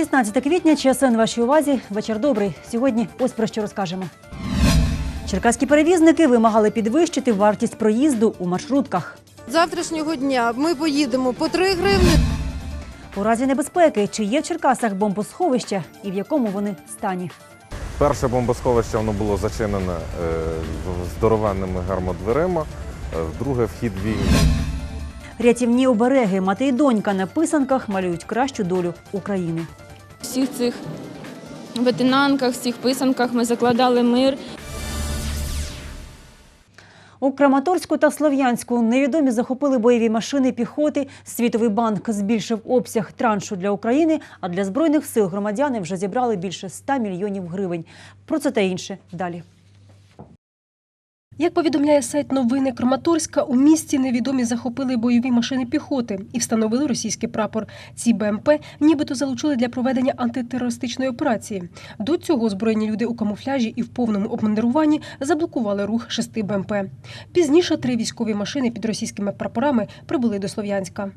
16 квітня, ЧСН вашій увазі. Вечір добрий. Сьогодні ось про що розкажемо. Черкаські перевізники вимагали підвищити вартість проїзду у маршрутках. Завтрашнього дня ми поїдемо по 3 гривні. У разі небезпеки, чи є в Черкасах бомбосховища і в якому вони стані. Перше бомбосховище воно було зачинене е, здоровенними гармодверима, е, друге вхід вільний. Рятівні обереги, мати й донька на писанках малюють кращу долю України. Всіх цих ветенанках, всіх писанках ми закладали мир. У Краматорську та Слов'янську невідомі захопили бойові машини піхоти. Світовий банк збільшив обсяг траншу для України, а для збройних сил громадяни вже зібрали більше 100 мільйонів гривень. Про це та інше далі. Як повідомляє сайт новини Краматорська, у місті невідомі захопили бойові машини піхоти і встановили російський прапор. Ці БМП нібито залучили для проведення антитерористичної операції. До цього збройні люди у камуфляжі і в повному обмандируванні заблокували рух шести БМП. Пізніше три військові машини під російськими прапорами прибули до Слов'янська.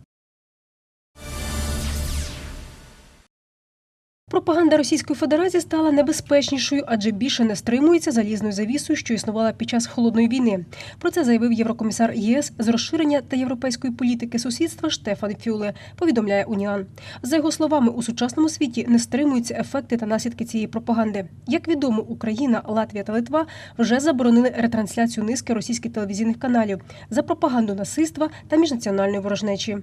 Пропаганда Російської Федерації стала небезпечнішою, адже більше не стримується залізною завісою, що існувала під час холодної війни. Про це заявив єврокомісар ЄС з розширення та європейської політики сусідства Штефан Фюле. Повідомляє Уніан. За його словами, у сучасному світі не стримуються ефекти та наслідки цієї пропаганди. Як відомо, Україна, Латвія та Литва вже заборонили ретрансляцію низки російських телевізійних каналів за пропаганду насильства та міжнаціональної ворожнечі.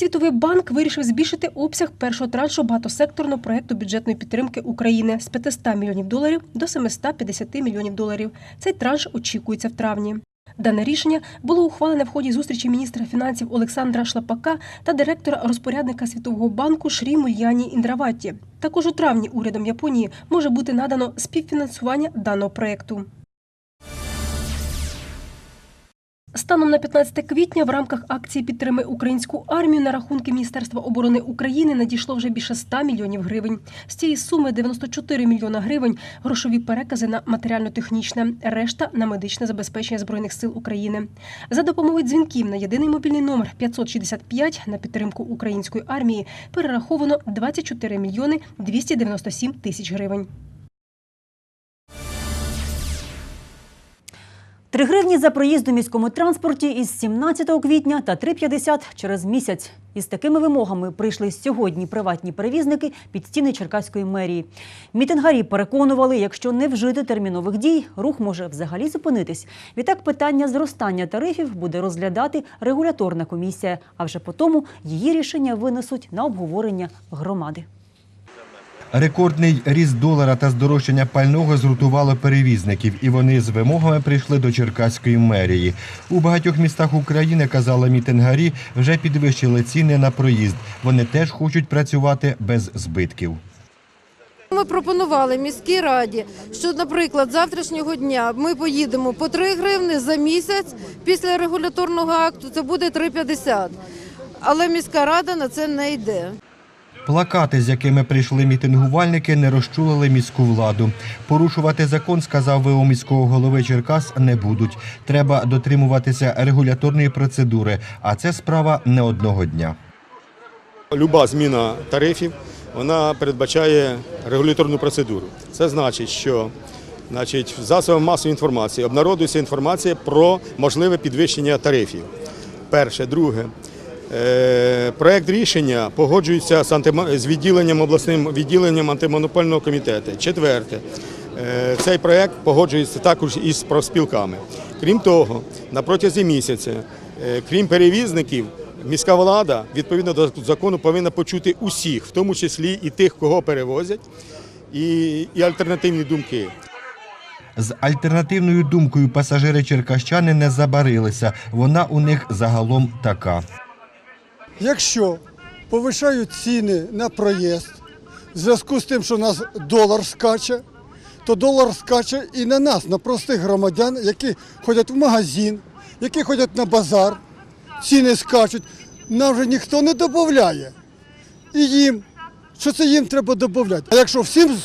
Світовий банк вирішив збільшити обсяг першого траншу багатосекторного проекту бюджетної підтримки України з 500 мільйонів доларів до 750 мільйонів доларів. Цей транш очікується в травні. Дане рішення було ухвалене в ході зустрічі міністра фінансів Олександра Шлапака та директора розпорядника Світового банку Шрі Мульяні Індраватті. Також у травні урядом Японії може бути надано співфінансування даного проекту. Станом на 15 квітня в рамках акції «Підтримай українську армію» на рахунки Міністерства оборони України надійшло вже більше 100 мільйонів гривень. З цієї суми 94 мільйона гривень – грошові перекази на матеріально-технічне, решта – на медичне забезпечення Збройних сил України. За допомогою дзвінків на єдиний мобільний номер 565 на підтримку української армії перераховано 24 мільйони 297 тисяч гривень. 3 гривні за проїзд у міському транспорті із 17 квітня та 3,50 через місяць. Із такими вимогами прийшли сьогодні приватні перевізники під стіни Черкаської мерії. Мітингарі переконували, якщо не вжити термінових дій, рух може взагалі зупинитись. Відтак питання зростання тарифів буде розглядати регуляторна комісія, а вже по тому її рішення винесуть на обговорення громади. Рекордний ріст долара та здорожчання пального зрутувало перевізників, і вони з вимогами прийшли до Черкаської мерії. У багатьох містах України, казали мітингарі, вже підвищили ціни на проїзд. Вони теж хочуть працювати без збитків. Ми пропонували міській раді, що, наприклад, завтрашнього дня ми поїдемо по 3 гривні за місяць. Після регуляторного акту це буде 3,50. Але міська рада на це не йде. Плакати, з якими прийшли мітингувальники, не розчулили міську владу. Порушувати закон, сказав ВО міського голови Черкас, не будуть. Треба дотримуватися регуляторної процедури, а це справа не одного дня. Люба зміна тарифів вона передбачає регуляторну процедуру. Це значить, що значить, засобам масової інформації обнародується інформація про можливе підвищення тарифів. Перше, друге. Е, Проект рішення погоджується з, відділенням обласним відділенням антимонопольного комітету. Четверте, е, цей проект погоджується також із профспілками. Крім того, на протязі місяця, е, крім перевізників, міська влада відповідно до закону повинна почути усіх, в тому числі і тих, кого перевозять, і, і альтернативні думки. З альтернативною думкою пасажири черкащани не забарилися. Вона у них загалом така. Якщо повишають ціни на проїзд в зв'язку з тим, що у нас долар скаче, то долар скаче і на нас, на простих громадян, які ходять в магазин, які ходять на базар, ціни скачуть. Нам вже ніхто не додає. І їм, що це їм треба додати. А якщо всім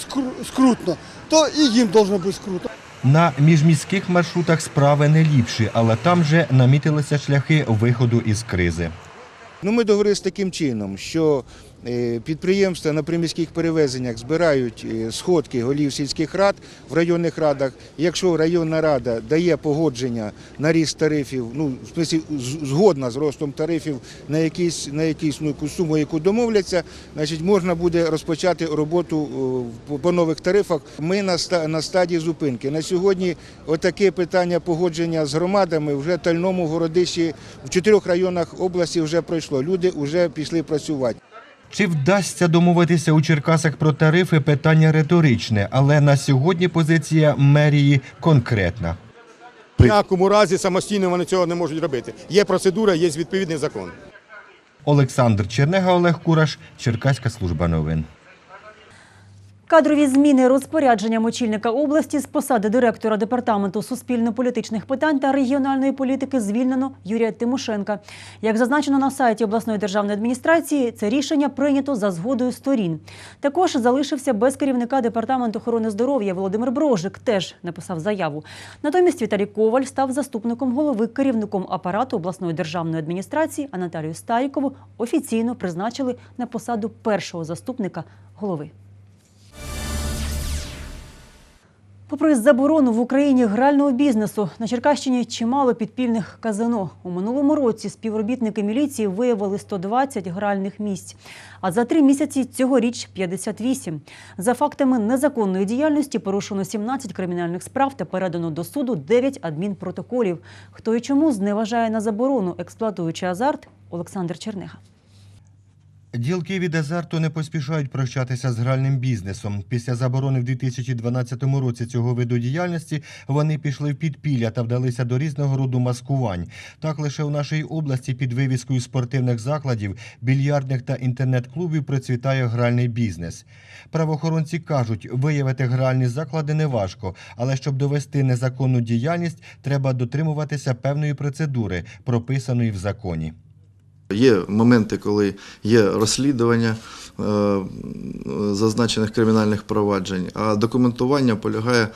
скрутно, то і їм должно бути скрутно. На міжміських маршрутах справи не ліпші, але там же намітилися шляхи виходу із кризи. Ну, ми договорилися таким чином, що підприємства на приміських перевезеннях збирають е, сходки голів сільських рад в районних радах. Якщо районна рада дає погодження на ріст тарифів, ну в смислі з- згодна з ростом тарифів на якісь на якісь ну, суму, яку домовляться, значить можна буде розпочати роботу е, по- нових тарифах. Ми на на стадії зупинки. На сьогодні отаке питання погодження з громадами вже в Тальному городищі в чотирьох районах області вже пройшло. Люди вже пішли працювати. Чи вдасться домовитися у Черкасах про тарифи? Питання риторичне, але на сьогодні позиція мерії конкретна. В ніякому разі самостійно вони цього не можуть робити. Є процедура, є відповідний закон. Олександр Чернега, Олег Кураш, Черкаська служба новин. Кадрові зміни розпорядженням очільника області з посади директора департаменту суспільно-політичних питань та регіональної політики звільнено Юрія Тимошенка. Як зазначено на сайті обласної державної адміністрації, це рішення прийнято за згодою сторін. Також залишився без керівника департаменту охорони здоров'я Володимир Брожик. Теж написав заяву. Натомість Віталій Коваль став заступником голови керівником апарату обласної державної адміністрації, а Наталію Старікову офіційно призначили на посаду першого заступника голови. Попри заборону в Україні грального бізнесу, на Черкащині чимало підпільних казино. У минулому році співробітники міліції виявили 120 гральних місць. А за три місяці цьогоріч 58. За фактами незаконної діяльності порушено 17 кримінальних справ та передано до суду 9 адмінпротоколів. Хто і чому зневажає на заборону, експлуатуючи азарт, Олександр Чернега. Ділки від азарту не поспішають прощатися з гральним бізнесом. Після заборони в 2012 році цього виду діяльності вони пішли в підпілля та вдалися до різного роду маскувань. Так лише в нашій області під вивіскою спортивних закладів, більярдних та інтернет-клубів процвітає гральний бізнес. Правоохоронці кажуть, виявити гральні заклади неважко, але щоб довести незаконну діяльність, треба дотримуватися певної процедури, прописаної в законі. Є моменти, коли є розслідування е, зазначених кримінальних проваджень, а документування полягає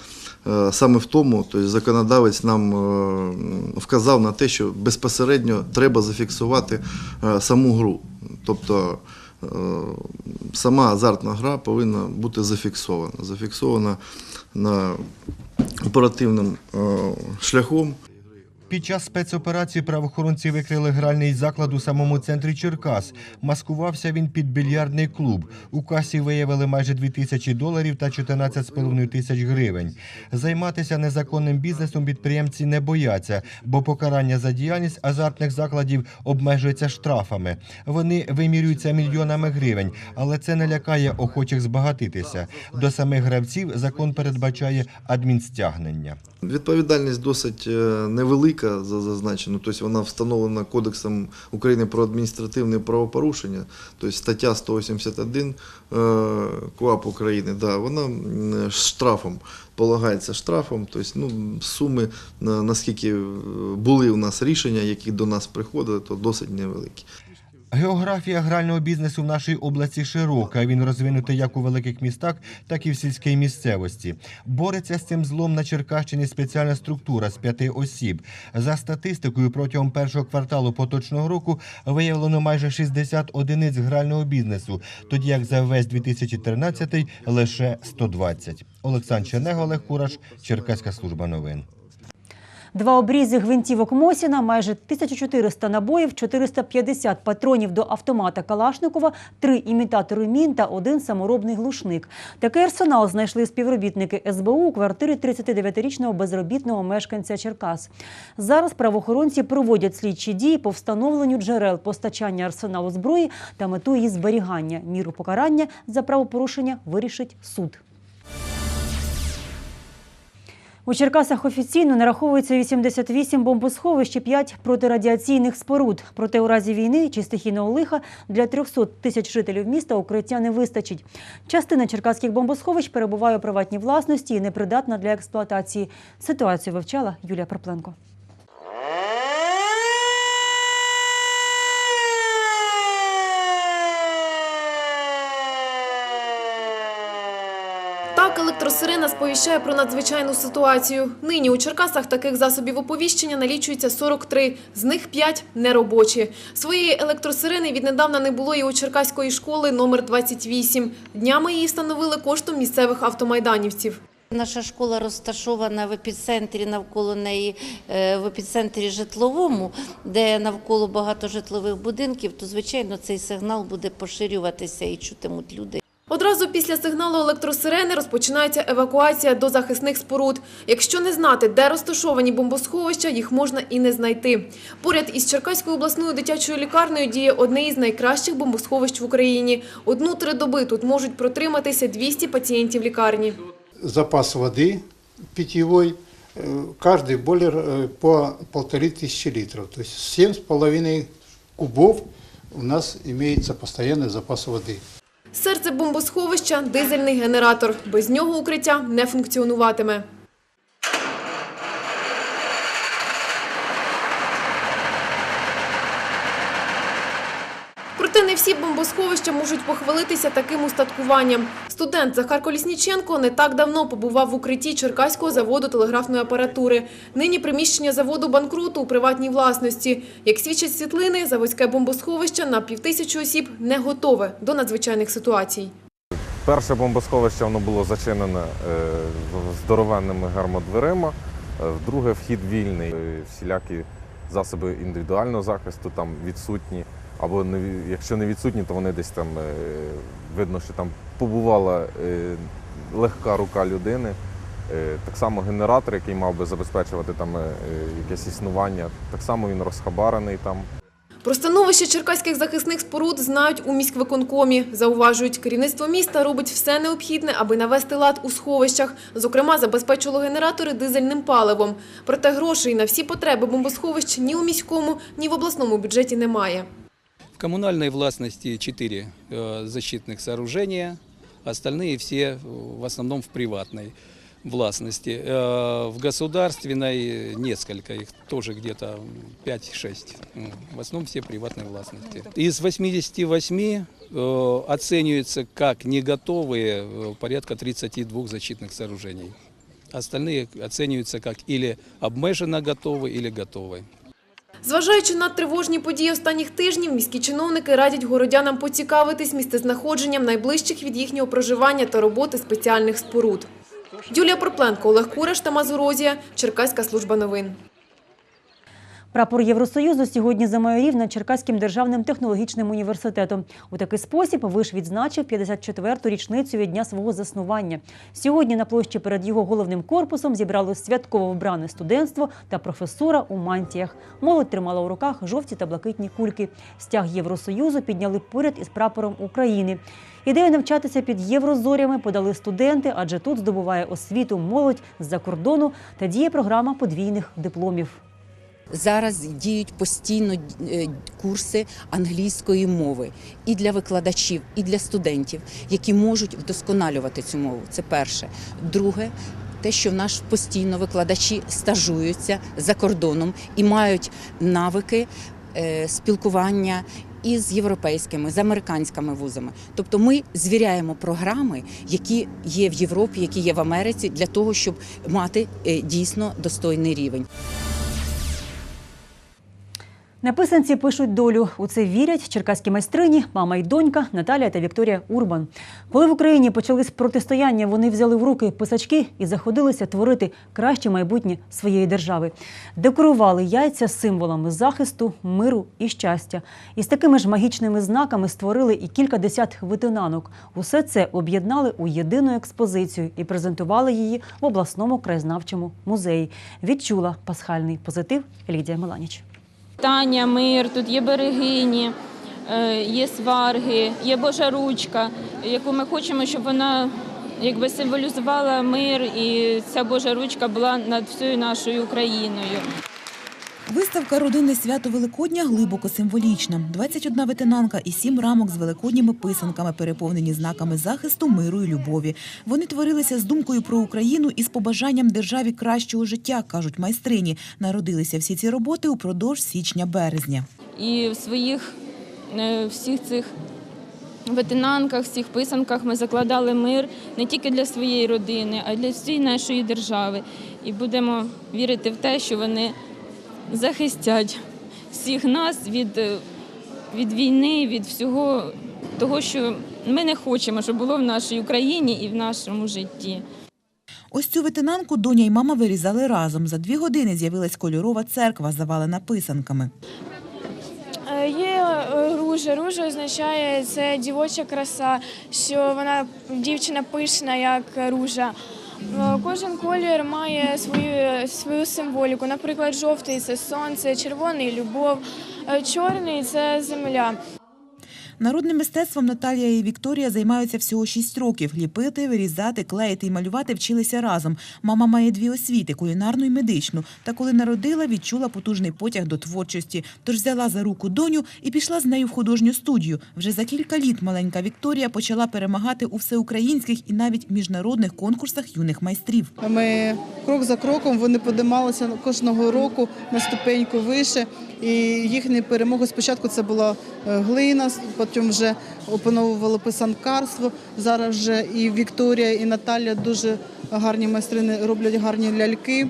е, саме в тому, тобто законодавець нам е, вказав на те, що безпосередньо треба зафіксувати саму гру. Тобто сама азартна гра повинна бути зафіксована. Зафіксована на оперативним шляхом. Під час спецоперації правоохоронці викрили гральний заклад у самому центрі Черкас. Маскувався він під більярдний клуб. У касі виявили майже 2 тисячі доларів та 14,5 тисяч гривень. Займатися незаконним бізнесом підприємці не бояться, бо покарання за діяльність азартних закладів обмежується штрафами. Вони вимірюються мільйонами гривень, але це не лякає охочих збагатитися. До самих гравців закон передбачає адмінстягнення. Відповідальність досить е, невелика за зазначену, тобто вона встановлена Кодексом України про адміністративне правопорушення, тобто стаття 181 е, КУАП України, да, вона штрафом полагається штрафом, тобто ну, суми, наскільки е, були у нас рішення, які до нас приходили, то досить невеликі. Географія грального бізнесу в нашій області широка. Він розвинутий як у великих містах, так і в сільській місцевості. Бореться з цим злом на Черкащині спеціальна структура з п'яти осіб. За статистикою, протягом першого кварталу поточного року виявлено майже 60 одиниць грального бізнесу, тоді як за весь 2013 лише 120. Олександр Чернего, Олег Кураш, Черкаська служба новин. Два обрізи гвинтівок Мосіна, майже 1400 набоїв, 450 патронів до автомата Калашникова, три імітатори мін та один саморобний глушник. Такий арсенал знайшли співробітники СБУ у квартирі 39-річного безробітного мешканця Черкас. Зараз правоохоронці проводять слідчі дії по встановленню джерел постачання арсеналу зброї та мету її зберігання. Міру покарання за правопорушення вирішить суд. У Черкасах офіційно нараховується 88 бомбосховищ і 5 протирадіаційних споруд. Проте у разі війни чи стихійного лиха для 300 тисяч жителів міста укриття не вистачить. Частина черкаських бомбосховищ перебуває у приватній власності і непридатна для експлуатації. Ситуацію вивчала Юлія Пропленко. Електросирена сповіщає про надзвичайну ситуацію. Нині у Черкасах таких засобів оповіщення налічується 43, з них 5 – неробочі. Своєї електросирени віднедавна не було і у Черкаської школи номер 28. Днями її встановили коштом місцевих автомайданівців. Наша школа розташована в епіцентрі навколо неї, е, в епіцентрі житловому, де навколо багато житлових будинків, то звичайно цей сигнал буде поширюватися і чутимуть люди. Одразу після сигналу електросирени розпочинається евакуація до захисних споруд. Якщо не знати, де розташовані бомбосховища, їх можна і не знайти. Поряд із Черкаською обласною дитячою лікарнею діє одне із найкращих бомбосховищ в Україні. Одну-три доби тут можуть протриматися 200 пацієнтів лікарні. запас воды питьевой, э, каждый бойлер э, по полторы тысячи литров. То есть семь с половиной кубов у нас имеется постоянный запас воды. Серце бомбосховища – дизельний генератор. Без нього укриття не функціонуватиме. Проте не всі бомбосховища можуть похвалитися таким устаткуванням. Студент Захар Колісніченко не так давно побував в укритті Черкаського заводу телеграфної апаратури. Нині приміщення заводу банкруту у приватній власності. Як свідчать світлини, заводське бомбосховище на півтисячі осіб не готове до надзвичайних ситуацій. Перше бомбосховище воно було зачинене е, здоровенними гермодверима. Е, Друге вхід вільний. Е, Всілякі засоби індивідуального захисту там відсутні. Або якщо не відсутні, то вони десь там е, видно, що там побувала е, легка рука людини. Е, Так само генератор, який мав би забезпечувати там якесь існування, так само він розхабарений там. Про становище черкаських захисних споруд знають у міськвиконкомі. Зауважують, керівництво міста робить все необхідне, аби навести лад у сховищах. Зокрема, забезпечило генератори дизельним паливом. Проте грошей на всі потреби бомбосховищ ні у міському, ні в обласному бюджеті немає. Коммунальной властности четыре э, защитных сооружения, остальные все э, в основном в приватной властности. Э, В государственной несколько, их тоже где-то 5-6. М, В основном все приватной властности. Из 88 э, оцениваются как не готовые порядка 32 защитных сооружений. Остальные оцениваются как или обмеженно готовы, или готовы. Зважаючи на тривожні події останніх тижнів, міські чиновники радять городянам поцікавитись місцезнаходженням найближчих від їхнього проживання та роботи спеціальних споруд. Юлія Пропленко, Олег Кураш та Мазурозія, Черкаська служба новин. Прапор Євросоюзу сьогодні замайорів над Черкаським державним технологічним університетом. У такий спосіб виш відзначив 54-ту річницю від дня свого заснування. Сьогодні на площі перед його головним корпусом зібралось святково вбране студентство та професура у мантіях. Молодь тримала у руках жовті та блакитні кульки. Стяг Євросоюзу підняли поряд із прапором України. Ідею навчатися під єврозорями подали студенти, адже тут здобуває освіту молодь з-за кордону та діє програма подвійних дипломів. Зараз діють постійно е, курси англійської мови і для викладачів, і для студентів, які можуть вдосконалювати цю мову. Це перше. Друге. Те, що в нас постійно викладачі стажуються за кордоном і мають навики е, спілкування із європейськими, з американськими вузами. Тобто ми звіряємо програми, які є в Європі, які є в Америці, для того, щоб мати е, дійсно достойний рівень. На писанці пишуть долю. У це вірять черкаські майстрині, мама й донька Наталія та Вікторія Урбан. Коли в Україні почались протистояння, вони взяли в руки писачки і заходилися творити краще майбутнє своєї держави. Декорували яйця символами захисту, миру і щастя. І з такими ж магічними знаками створили і кілька десят витинанок. Усе це об'єднали у єдину експозицію і презентували її в обласному краєзнавчому музеї. Відчула пасхальний позитив Лідія Меланіч. Таня, мир, тут є берегині, е, є сварги, є Божа ручка, яку ми хочемо, щоб вона якби символізувала мир, і ця Божа ручка була над всією нашою Україною. Виставка Родинне свято Великодня глибоко символічна. 21 ветенанка і 7 рамок з великодніми писанками, переповнені знаками захисту, миру і любові. Вони творилися з думкою про Україну і з побажанням державі кращого життя, кажуть майстрині. Народилися всі ці роботи упродовж січня-березня. І в своїх е, всіх цих ветенанках, в цих писанках ми закладали мир не тільки для своєї родини, а й для всієї нашої держави. І будемо вірити в те, що вони захистять всіх нас від, е, від війни, від всього того, що ми не хочемо, щоб було в нашій Україні і в нашому житті. Ось цю ветенанку доня й мама вирізали разом. За дві години з'явилась кольорова церква, завалена писанками. Е, Є е, ружа. Ружа означає це дівоча краса, що вона дівчина пишна, як ружа. Е, Кожен колір має свою, свою символіку. Наприклад, жовтий це сонце, червоний любов, е, чорний це земля. Народним мистецтвом Наталія і Вікторія займаються всього 6 років. Ліпити, вирізати, клеїти і малювати вчилися разом. Мама має дві освіти кулінарну і медичну. Та коли народила, відчула потужний потяг до творчості. Тож взяла за руку доню і пішла з нею в художню студію. Вже за кілька літ маленька Вікторія почала перемагати у всеукраїнських і навіть міжнародних конкурсах юних майстрів. Ми крок за кроком вони подималися кожного року на ступеньку вище. І їхні перемоги спочатку це була е, глина, потім вже опановували писанкарство. Зараз вже і Вікторія, і Наталя дуже гарні майстрини роблять гарні ляльки.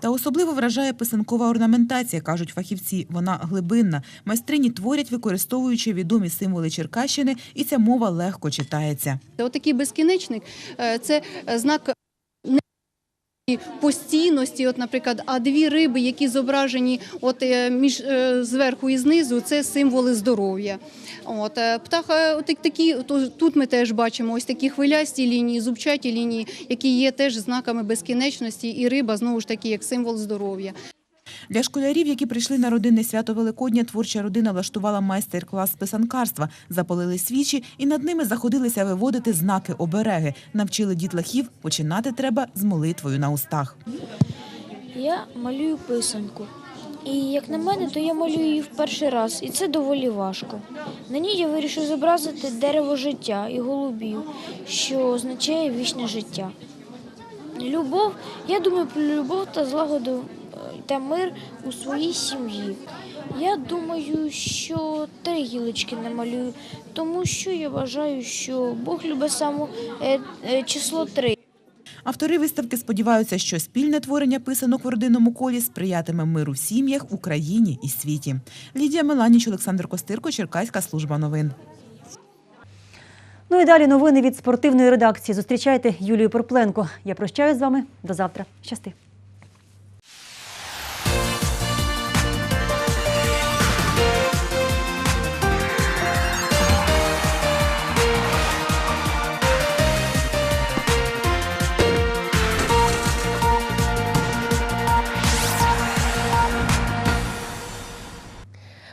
Та особливо вражає писанкова орнаментація, кажуть фахівці. Вона глибинна. Майстрині творять, використовуючи відомі символи Черкащини, і ця мова легко читається. Отакий безкінечник е, це знак не постійності. От, наприклад, а дві риби, які зображені от е, між е, зверху і знизу, це символи здоров'я. От е, птаха, от такі то тут ми теж бачимо ось такі хвилясті лінії, зубчаті лінії, які є теж знаками безкінечності, і риба знову ж таки як символ здоров'я. Для школярів, які прийшли на родинне свято Великодня, творча родина влаштувала майстер-клас писанкарства, запалили свічі і над ними заходилися виводити знаки обереги. Навчили дітлахів, починати треба з молитвою на устах. Я малюю писанку. І як на мене, то я малюю її в перший раз, і це доволі важко. На ній я вирішив зобразити дерево життя і голубів, що означає вічне життя. Любов, я думаю про любов та злагоду та мир у своїй сім'ї. Я думаю, що три гілочки намалюю, тому що я вважаю, що Бог любить саме е, е, число три. Автори виставки сподіваються, що спільне творення писанок в родинному колі сприятиме миру в сім'ях, Україні і світі. Лідія Меланіч, Олександр Костирко, Черкаська служба новин. Ну і далі новини від спортивної редакції. Зустрічайте Юлію Порпленко. Я прощаюсь з вами. До завтра. Щасти.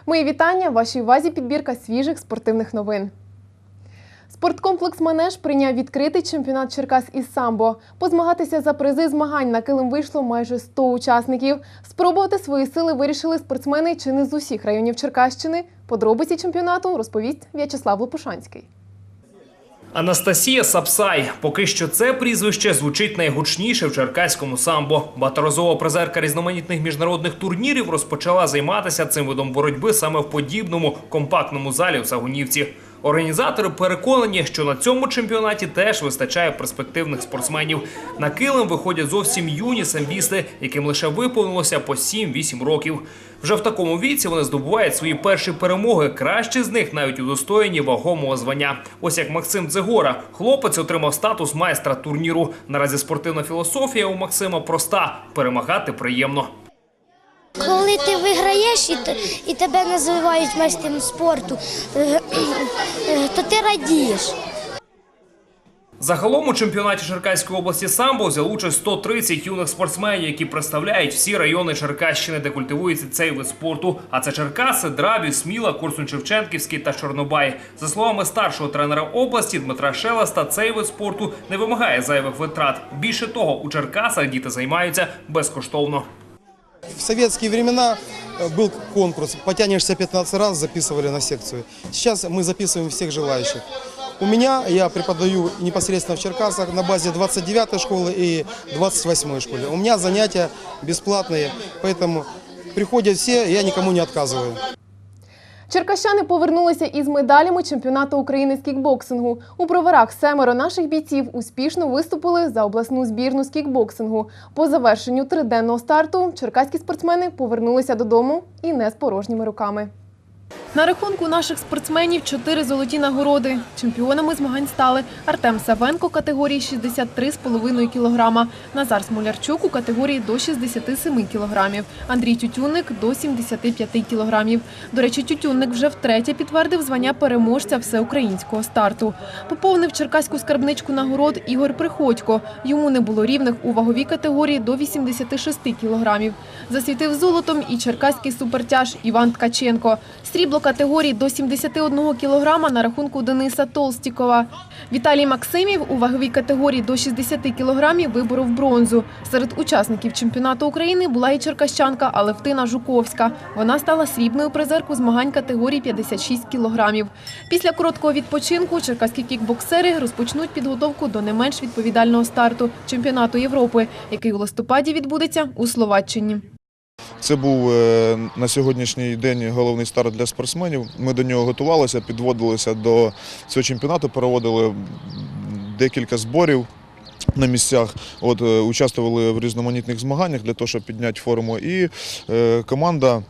Мої вітання. Вашій увазі підбірка свіжих спортивних новин. Спорткомплекс Манеж прийняв відкритий чемпіонат Черкас із самбо. Позмагатися за призи змагань на килим вийшло майже 100 учасників. Спробувати свої сили вирішили спортсмени чи не з усіх районів Черкащини. Подробиці чемпіонату розповість В'ячеслав Лопушанський. Анастасія Сапсай. Поки що це прізвище звучить найгучніше в черкаському самбо. Баторозова призерка різноманітних міжнародних турнірів розпочала займатися цим видом боротьби саме в подібному компактному залі в Сагунівці. Організатори переконані, що на цьому чемпіонаті теж вистачає перспективних спортсменів. На килим виходять зовсім юні самбісти, яким лише виповнилося по 7-8 років. Вже в такому віці вони здобувають свої перші перемоги. Кращі з них навіть удостоєні вагомого звання. Ось як Максим Дзигора. Хлопець отримав статус майстра турніру. Наразі спортивна філософія у Максима проста: перемагати приємно. Коли ти виграєш і, і тебе називають майстром спорту, е, е, то ти радієш. Загалом у чемпіонаті Черкаської області самбо взяли участь 130 юних спортсменів, які представляють всі райони Черкащини, де культивується цей вид спорту. А це Черкаси, Драбів, Сміла, Корсун-Шевченківський та Чорнобай. За словами старшого тренера області Дмитра Шелеста, цей вид спорту не вимагає зайвих витрат. Більше того, у Черкасах діти займаються безкоштовно. В советские времена э, был конкурс «Потянешься 15 раз» записывали на секцию. Сейчас мы записываем всех желающих. У меня, я преподаю непосредственно в Черкасах на базе 29-й школы и 28-й школы. У меня занятия бесплатные, поэтому приходят все, я никому не отказываю. Черкащани повернулися із медалями чемпіонату України з кікбоксингу. У броварах семеро наших бійців успішно виступили за обласну збірну з кікбоксингу. По завершенню триденного старту черкаські спортсмени повернулися додому і не з порожніми руками. На рахунку наших спортсменів чотири золоті нагороди. Чемпіонами змагань стали Артем Савенко категорії 63,5 кг, Назар Смолярчук у категорії до 67 кг, Андрій Тютюнник до 75 кг. До речі, Тютюнник вже втретє підтвердив звання переможця всеукраїнського старту. Поповнив черкаську скарбничку нагород Ігор Приходько. Йому не було рівних у ваговій категорії до 86 кг. Засвітив золотом і черкаський супертяж Іван Ткаченко. Срібло категорії до 71 кг на рахунку Дениса Толстікова. Віталій Максимів у ваговій категорії до 60 кг виборов бронзу. Серед учасників чемпіонату України була і черкащанка Алевтина Жуковська. Вона стала срібною призеркою змагань категорії 56 кг. Після короткого відпочинку черкаські кікбоксери розпочнуть підготовку до не менш відповідального старту чемпіонату Європи, який у листопаді відбудеться у Словаччині. Це був е, на сьогоднішній день головний старт для спортсменів. Ми до нього готувалися, підводилися до цього чемпіонату, проводили декілька зборів. На місцях от е, участвували в різноманітних змаганнях для того, щоб підняти форму. І е, команда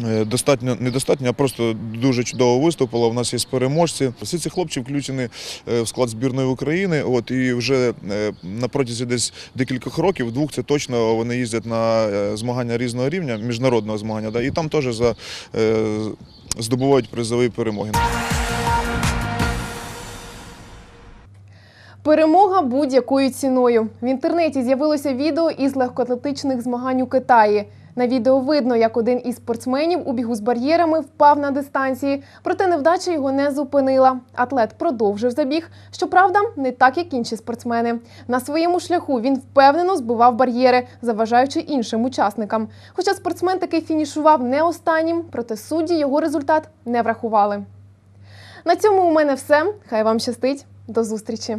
достатньо недостатньо, а просто дуже чудово виступила. У нас є переможці. Всі ці хлопці включені е, в склад збірної України. От і вже е, на протязі десь декількох років, двох це точно вони їздять на е, змагання різного рівня, міжнародного змагання, да, і там теж за е, здобувають призові перемоги. Перемога будь-якою ціною. В інтернеті з'явилося відео із легкоатлетичних змагань у Китаї. На відео видно, як один із спортсменів у бігу з бар'єрами впав на дистанції, проте невдача його не зупинила. Атлет продовжив забіг. Щоправда, не так, як інші спортсмени. На своєму шляху він впевнено збивав бар'єри, заважаючи іншим учасникам. Хоча спортсмен таки фінішував не останнім, проте судді його результат не врахували. На цьому у мене все. Хай вам щастить. До зустрічі!